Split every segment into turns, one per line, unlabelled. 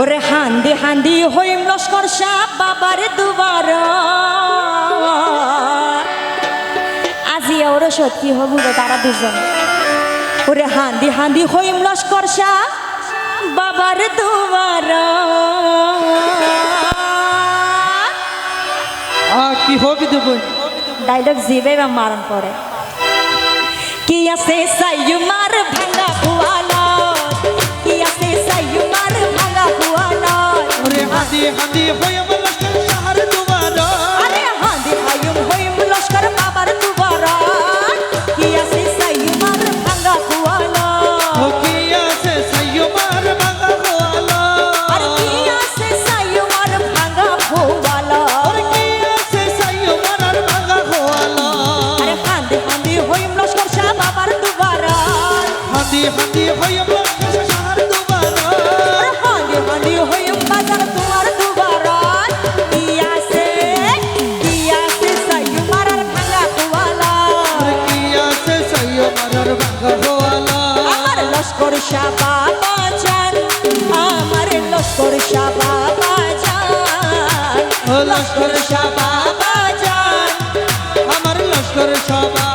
ওরে হান্দি হান্দি হইম লস্কর সাপ বাবার দুবার আজি ওর সত্যি হবু তারা দুজন। ওরে হান্দি হান্দি হইম লস্কর সাপ বাবার দুবার
কি হবি দেবো
ডাইলগ জিবে বা মারণ পড়ে কি আছে সাইয়ুমার ভাঙা কুয়ালা কি লস্কর শাহ বাবা জান আমার লস্কর শাহ বাবা জান
লস্কর শাহ
বাবা জান
আমার লস্কর সবা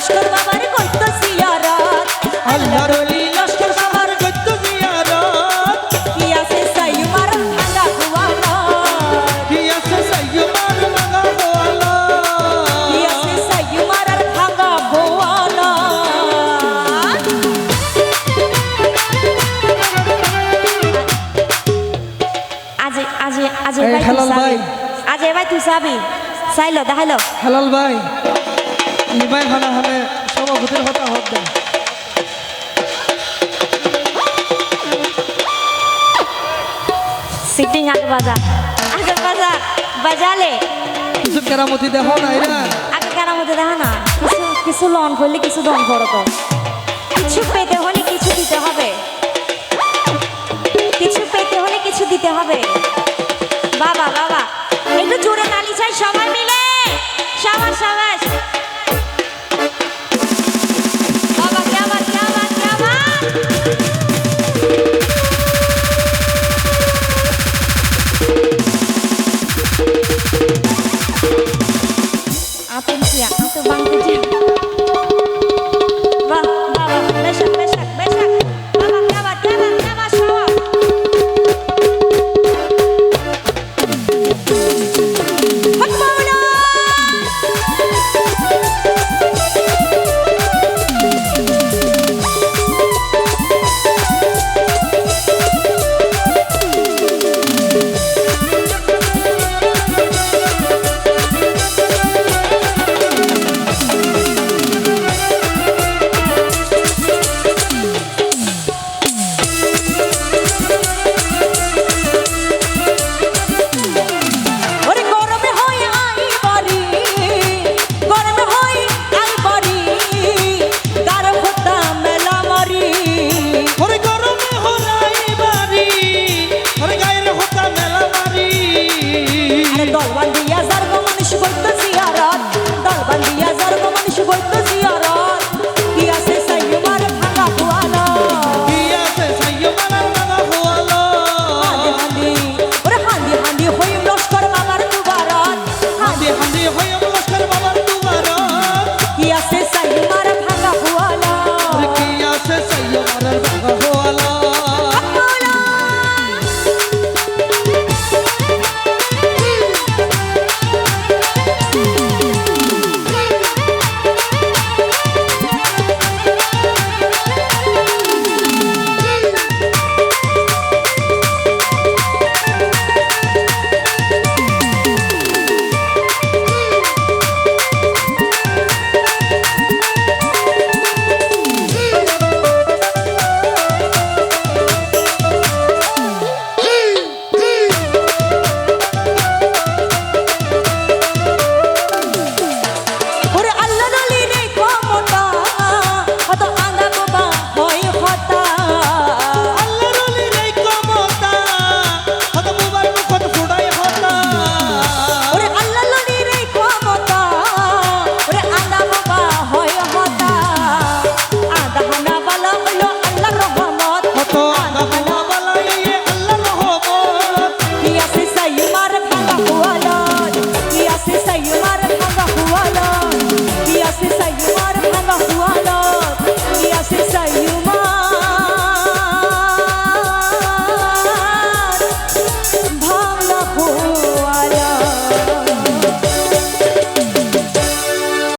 লস্কর বাবার কইতো সিয়ারাত।
আল্লাহর অলি লস্কর সাহার গদ্য জিয়ারত
কি আছে সাইমার ভাঙা কুয়ালা
কি আছে সাইয়মার লাগা গোয়ালা
কি আছে সাইমার আর ভাঙা কুয়ালা আজি আজি আজি
এই
ভাই। তুই চাবি। চাইলো দেখাইলো
হেলাল ভাই। নিবাই হানা হানে সভাপতির কথা হত
সিটিং আগে বাজা আগে বাজা বাজালে
কিছু কেরামতি দেখো না এরা
আগে কারার মধ্যে না। কিছু কিছু লন করলে কিছু দন করো তো। কিছু পেতে হলে কিছু দিতে হবে। কিছু পেতে হলে কিছু দিতে হবে। বাবা বাবা। একটু জোরে নালি চাই সবাই মিলে। সবাই সবাই। 两ยา